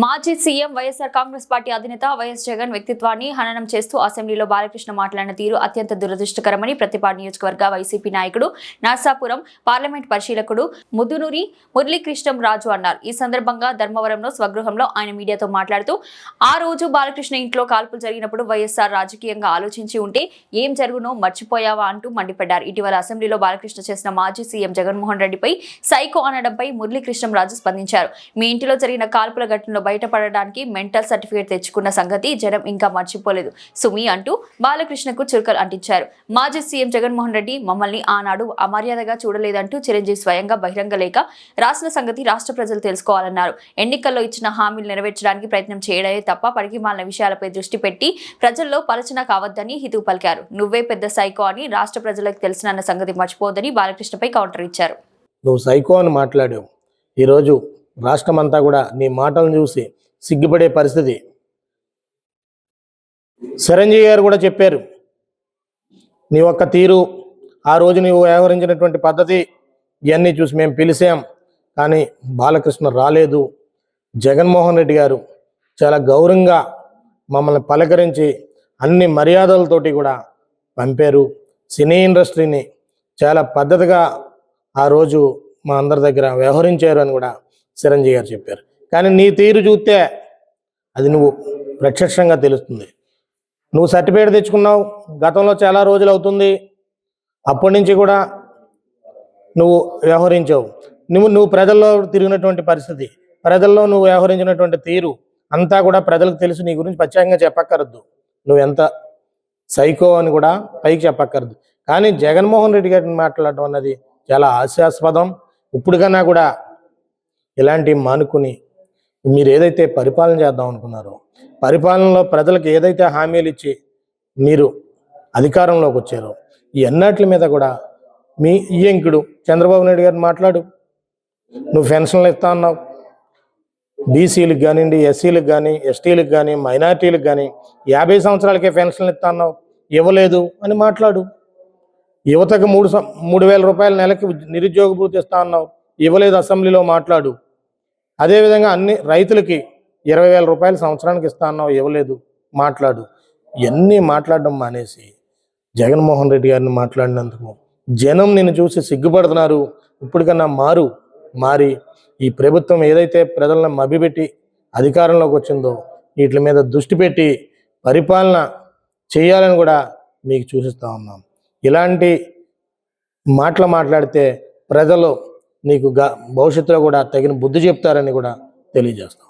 మాజీ CM YSR Congress party అధినేత YS Jagan వ్యక్తిత్వాన్ని హననం చేస్తూ అసెంబ్లీలో బాలకృష్ణ మాట్లాడిన తీరు అత్యంత దురదృష్టకరమని ప్రతిపాడు నియోజకవర్గ వైసీపీ నాయకుడు నర్సాపురం పార్లమెంట్ పరిశీలకుడు ముదునూరి మురళీకృష్ణం రాజు అన్నారు. ఈ సందర్భంగా ధర్మవరంలో స్వగృహంలో ఆయన మీడియాతో మాట్లాడుతూ ఆ రోజు బాలకృష్ణ ఇంట్లో కాల్పులు జరిగినప్పుడు వైఎస్ఆర్ రాజకీయంగా ఆలోచించి ఉంటే ఏం జరుగునో మర్చిపోయావా అంటూ మండిపడ్డారు. ఇటీవల అసెంబ్లీలో బాలకృష్ణ చేసిన మాజీ సీఎం జగన్మోహన్ రెడ్డిపై సైకో అనడంపై మురళీకృష్ణం రాజు స్పందించారు. మీ ఇంటిలో జరిగిన కాల్పుల ఘటనలో బయటపడడానికి మెంటల్ సర్టిఫికేట్ తెచ్చుకున్న సంగతి జనం ఇంకా మర్చిపోలేదు. సుమి అంటూ బాలకృష్ణకు చురుకలు అంటించారు. మాజీ సీఎం జగన్మోహన్ రెడ్డి మమ్మల్ని ఆనాడు అమర్యాదగా చూడలేదంటూ చిరంజీవి స్వయంగా బహిరంగ లేఖ రాసిన సంగతి రాష్ట్ర ప్రజలు తెలుసుకోవాలన్నారు. ఎన్నికల్లో ఇచ్చిన హామీలు నెరవేర్చడానికి ప్రయత్నం చేయడమే తప్ప పడికి విషయాలపై దృష్టి పెట్టి ప్రజల్లో పలచన కావద్దని హితవు పలికారు. నువ్వే పెద్ద సైకో అని రాష్ట్ర ప్రజలకు తెలిసిన సంగతి మర్చిపోవద్దని బాలకృష్ణపై కౌంటర్ ఇచ్చారు. నువ్వు సైకో అని మాట్లాడావు. ఈరోజు రాష్ట్రమంతా కూడా నీ మాటలను చూసి సిగ్గుపడే పరిస్థితి. చిరంజీవి గారు కూడా చెప్పారు నీ ఒక్క తీరు ఆ రోజు నీవు వ్యవహరించినటువంటి పద్ధతి ఇవన్నీ చూసి మేము పిలిచాం కానీ బాలకృష్ణ రాలేదు. జగన్మోహన్ రెడ్డి గారు చాలా గౌరవంగా మమ్మల్ని పలకరించి అన్ని మర్యాదలతోటి కూడా పంపారు. సినీ ఇండస్ట్రీని చాలా పద్ధతిగా ఆ రోజు మా అందరి దగ్గర వ్యవహరించారు అని కూడా చిరంజీవి గారు చెప్పారు. కానీ నీ తీరు చూస్తే అది నువ్వు ప్రత్యక్షంగా తెలుస్తుంది. నువ్వు సర్టిఫికేట్ తెచ్చుకున్నావు గతంలో చాలా రోజులు అవుతుంది. అప్పటి నుంచి కూడా నువ్వు వ్యవహరించావు. నువ్వు నువ్వు ప్రజల్లో తిరిగినటువంటి పరిస్థితి ప్రజల్లో నువ్వు వ్యవహరించినటువంటి తీరు అంతా కూడా ప్రజలకు తెలుసు. నీ గురించి ప్రత్యేకంగా చెప్పక్కర్దు నువ్వు ఎంత సైకో అని కూడా పైకి చెప్పక్కర్దు కానీ జగన్మోహన్ రెడ్డి గారిని మాట్లాడటం అన్నది చాలా హాస్యాస్పదం. ఇప్పుడుకన్నా కూడా ఇలాంటివి మానుకుని మీరు ఏదైతే పరిపాలన చేద్దాం అనుకున్నారో పరిపాలనలో ప్రజలకు ఏదైతే హామీలు ఇచ్చి మీరు అధికారంలోకి వచ్చారో ఈ అన్నిటి మీద కూడా మీ ఈయంకుడు చంద్రబాబు నాయుడు గారిని మాట్లాడు. నువ్వు పెన్షన్లు ఇస్తా అన్నావు. బీసీలకు కానివ్వండి ఎస్సీలకు కానీ ఎస్టీలకు కానీ మైనార్టీలకు కానీ యాభై సంవత్సరాలకే పెన్షన్లు ఇస్తా అన్నావు. ఇవ్వలేదు అని మాట్లాడు. యువతకు మూడు సం- మూడు వేల రూపాయల నెలకి నిరుద్యోగ భృతి ఇస్తా అన్నావు. ఇవ్వలేదు అసెంబ్లీలో మాట్లాడు. అదేవిధంగా అన్ని రైతులకి ఇరవై వేల రూపాయలు సంవత్సరానికి ఇస్తానో ఇవ్వలేదు మాట్లాడు. ఇవన్నీ మాట్లాడడం మానేసి జగన్మోహన్ రెడ్డి గారిని మాట్లాడినందుకు జనం నిన్ను చూసి సిగ్గుపడుతున్నారు. ఇప్పటికన్నా మారు మారి. ఈ ప్రభుత్వం ఏదైతే ప్రజలను మభ్యపెట్టి అధికారంలోకి వచ్చిందో వీటి మీద దృష్టి పెట్టి పరిపాలన చేయాలని కూడా మీకు చూసిస్తా ఉన్నాం. ఇలాంటి మాటలు మాట్లాడితే ప్రజలు నీకు గ భవిష్యత్తులో కూడా తగిన బుద్ధి చెప్తారని కూడా తెలియజేస్తాం.